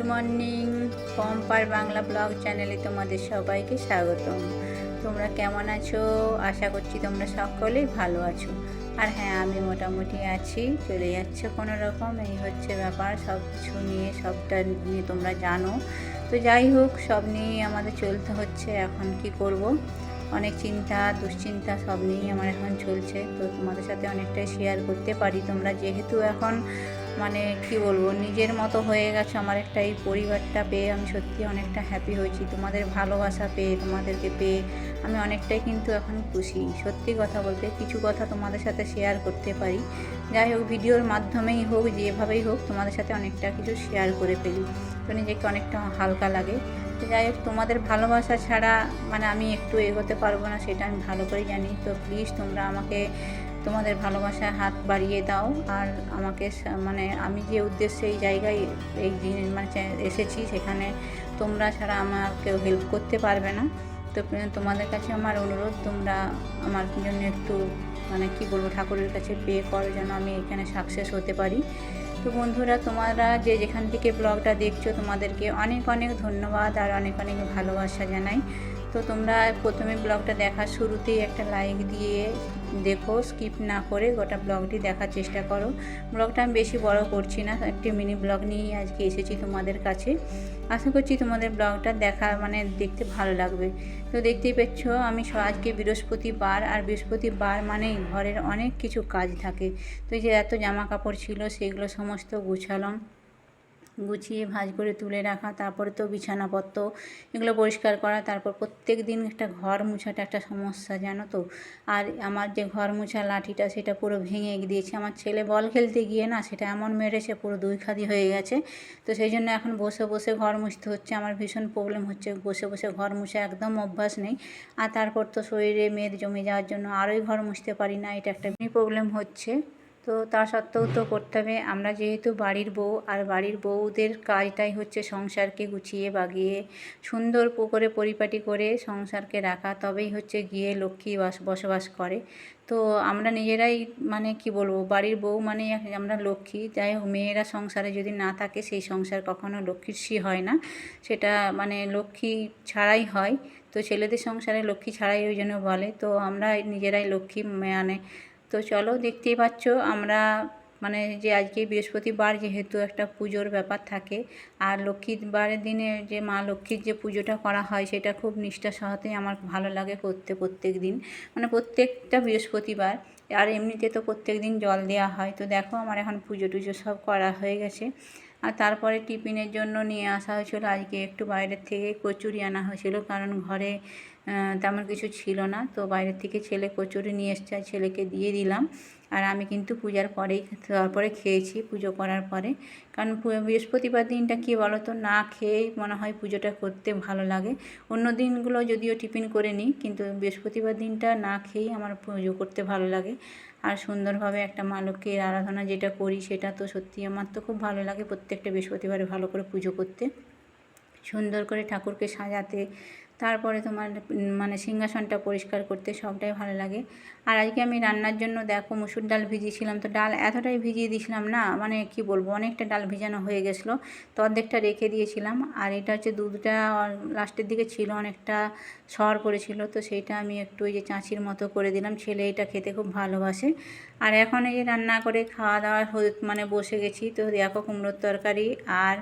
Good morning, পম্পার Bangla blog চ্যানেলে তোমাদের সবাইকে স্বাগতম। তোমরা কেমন আছো? আশা করছি তোমরা সকলেই ভালো আছো। আর হ্যাঁ আমি মোটামুটি আছি, চলে যাচ্ছে কোনো রকম। এই হচ্ছে ব্যাপার, সব কিছু নিয়ে, সবটা নিয়ে তোমরা জানো। তো যাই হোক, সব নিয়েই আমাদের চলতে হচ্ছে, এখন কি করব? অনেক চিন্তা, দুশ্চিন্তা সব নিয়েই আমার এখন চলছে। তো তোমাদের সাথে অনেকটাই শেয়ার করতে পারি। তোমরা যেহেতু এখন মানে কি বলব, নিজের মতো হয়ে গেছে আমার একটা এই পরিবারটা পেয়ে আমি সত্যি অনেকটা হ্যাপি হয়েছি। তোমাদের ভালোবাসা পেয়ে, তোমাদেরকে পেয়ে আমি অনেকটাই কিন্তু এখন খুশি। সত্যি কথা বলতে কিছু কথা তোমাদের সাথে শেয়ার করতে পারি। যাই হোক, ভিডিওর মাধ্যমেই হোক, যেভাবেই হোক, তোমাদের সাথে অনেকটা কিছু শেয়ার করে ফেলি। তো নিজেকে অনেকটা হালকা লাগে। তো যাই হোক, তোমাদের ভালোবাসা ছাড়া মানে আমি একটু এগোতে পারব না, সেটা আমি ভালো করেই জানি। তো প্লিজ তোমরা আমাকে তোমাদের ভালোবাসায় হাত বাড়িয়ে দাও। আর আমাকে মানে আমি যে উদ্দেশ্যে এই জায়গায় এই মানে এসেছি সেখানে তোমরা ছাড়া আমার কেউ হেল্প করতে পারবে না। তো তোমাদের কাছে আমার অনুরোধ, তোমরা আমার জন্য একটু মানে কি বলব, ঠাকুরের কাছে পে করো যেন আমি এখানে সাকসেস হতে পারি। তো বন্ধুরা, তোমরা যে যেখান থেকে ব্লগটা দেখছ, তোমাদেরকে অনেক অনেক ধন্যবাদ আর অনেক অনেক ভালোবাসা জানাই। তো তোমরা প্রথমে ব্লগটা দেখার শুরুতেই একটা লাইক দিয়ে দেখো স্কিপ না করে গোটা ব্লগটি দেখার চেষ্টা করো। ব্লগটা আমি বেশি বড় করছি না, একটি মিনি ব্লগ নিয়েই আজকে এসেছি তোমাদের কাছে। আশা করছি তোমাদের ব্লগটা দেখা মানে দেখতে ভালো লাগবে। তো দেখতেই পাচ্ছ আমি আজকে বৃহস্পতিবার, আর বৃহস্পতিবার মানেই ঘরের অনেক কিছু কাজ থাকে। তো যে এত জামা কাপড় ছিল, সেগুলো সমস্ত গুছালাম। গুছিয়ে ভাঁজ করে তুলে রাখা, তারপরে তো বিছানাপত্র এগুলো পরিষ্কার করা, তারপর প্রত্যেক দিন একটা ঘর মুছাটা একটা সমস্যা, জানো তো? আর আমার যে ঘর মুছা লাঠিটা সেটা পুরো ভেঙে দিয়েছে। আমার ছেলে বল খেলতে গিয়ে না সেটা এমন মেরেছে, পুরো দুই খাদি হয়ে গেছে। তো সেই জন্য এখন বসে বসে ঘর মুছতে হচ্ছে। আমার ভীষণ প্রবলেম হচ্ছে, বসে বসে ঘর মুছে একদম অভ্যাস নেই। আর তারপর তো শরীরে মেদ জমে যাওয়ার জন্য আরোই ঘর মুছতে পারি না, এটা একটা প্রবলেম হচ্ছে। তো তা সত্ত্বেও তো করতে হবে। আমরা যেহেতু বাড়ির বউ, আর বাড়ির বউদের কাজটাই হচ্ছে সংসারকে গুছিয়ে বাগিয়ে, সুন্দর করে পরিপাটি করে সংসারকে রাখা, তবেই হচ্ছে গিয়ে লক্ষ্মী বাস, বসবাস করে। তো আমরা নিজেরাই মানে কি বলব, বাড়ির বউ মানে আমরা লক্ষ্মী। যাই হোক, মেয়েরা সংসারে যদি না থাকে, সেই সংসার কখনো লক্ষ্মীশ্রী হয় না। সেটা মানে লক্ষ্মী ছাড়াই হয়। তো ছেলেদের সংসারে লক্ষ্মী ছাড়াই ওই জন্য বলে। তো আমরা নিজেরাই লক্ষ্মী মানে তো চলো দেখতেই পাচ্ছ, আমরা মানে যে আজকে বৃহস্পতিবার যেহেতু একটা পুজোর ব্যাপার থাকে, আর লক্ষ্মীবারের দিনে যে মা লক্ষ্মীর যে পুজোটা করা হয় সেটা খুব নিষ্ঠার সহতেই আমার ভালো লাগে করতে প্রত্যেক দিন মানে প্রত্যেকটা বৃহস্পতিবার। আর এমনিতে তো প্রত্যেক দিন জল দেওয়া হয়, তো দেখো আমার এখন পুজো টুজো সব করা হয়ে গেছে। আর তারপরে টিফিনের জন্য নিয়ে আসা হয়েছিল। আজকে একটু বাইরের থেকে কচুরি আনা হয়েছিল কারণ ঘরে তেমন কিছু ছিল না। তো বাইরের থেকে ছেলে কচুরি নিয়ে এসছে ছেলেকে দিয়ে দিলাম। আর আমি কিন্তু পূজার পরেই তারপরে খেয়েছি পুজো করার পরে। কারণ বৃহস্পতিবার দিনটা কী বলো তো না খেয়েই মনে হয় পুজোটা করতে ভালো লাগে। অন্য দিনগুলো যদিও টিফিন করে নিই, কিন্তু বৃহস্পতিবার দিনটা না খেয়েই আমার পুজো করতে ভালো লাগে। আর সুন্দরভাবে একটা মা লক্ষ্মীর আরাধনা যেটা করি সেটা তো সত্যি আমার তো খুব ভালো লাগে প্রত্যেকটা বৃহস্পতিবারে ভালো করে পুজো করতে। সুন্দর করে ঠাকুরকে সাজাতে তারপরে তোমার মানে সিংহাসনটা পরিষ্কার করতে সবটাই ভালো লাগে। আর আজকে আমি রান্নার জন্য দেখো মুসুর ডাল ভিজিয়েছিলাম, তো ডাল এতটাই ভিজিয়ে দিয়েছিলাম না মানে কি বলব, অনেকটা ডাল ভিজানো হয়ে গেছিল, তো অর্ধেকটা রেখে দিয়েছিলাম। আর এটা হচ্ছে দুধটা লাস্টের দিকে ছিল, অনেকটা সর পড়েছিল, তো সেইটা আমি একটু ওই যে চাঁচির মতো করে দিলাম, ছেলে এটা খেতে খুব ভালোবাসে। আর এখন এই যে রান্না করে খাওয়া দাওয়া মানে বসে গেছি, তো দেখো কুমড়োর তরকারি আর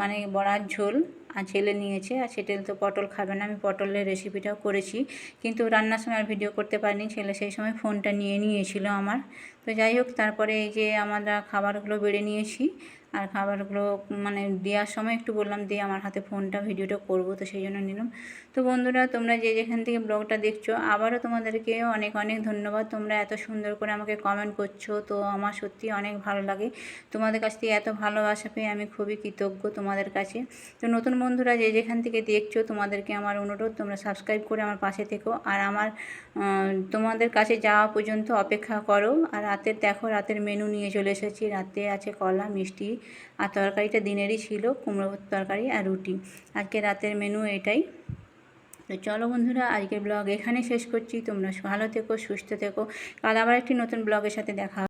মানে বড়ার ঝোল। আর ছেলে নিয়েছে আর ছেলে তো পটল খাবে না। আমি পটলের রেসিপিটাও করেছি, কিন্তু রান্নার সময় ভিডিও করতে পারিনি। ছেলে সেই সময় ফোনটা নিয়ে নিয়েছিল আমার। তো যাই হোক, তারপরে এই যে আমরা খাবারগুলো বেড়ে নিয়েছি। আর খাবারগুলো মানে দেওয়ার সময় একটু বললাম, দিয়ে আমার হাতে ফোনটা, ভিডিওটা করব, তো সেই জন্য নিলাম। তো বন্ধুরা, তোমরা যে যেখান থেকে ব্লগটা দেখছ, আবারও তোমাদেরকে অনেক অনেক ধন্যবাদ। তোমরা এত সুন্দর করে আমাকে কমেন্ট করছ, তো আমার সত্যি অনেক ভালো লাগে। তোমাদের কাছ থেকে এত ভালোবাসা পেয়ে আমি খুবই কৃতজ্ঞ তোমাদের কাছে। তো নতুন বন্ধুরা, যে যেখান থেকে দেখছ, তোমাদেরকে আমার অনুরোধ, তোমরা সাবস্ক্রাইব করে আমার পাশে থেকো। আর আমার তোমাদের কাছে যাওয়া পর্যন্ত অপেক্ষা করো। আর রাতের, দেখো, রাতের মেনু নিয়ে চলে এসেছি। রাতে আছে কলা, মিষ্টি আর তরকারিটা দিনেরই ছিল, কুমড়ো তরকারি আর রুটি। আজকে রাতের মেনু এটাই। তো চলো বন্ধুরা, আজকের ব্লগ এখানে শেষ করছি। তোমরা ভালো থেকো, সুস্থ থেকো। কাল আবার একটি নতুন ব্লগের সাথে দেখা।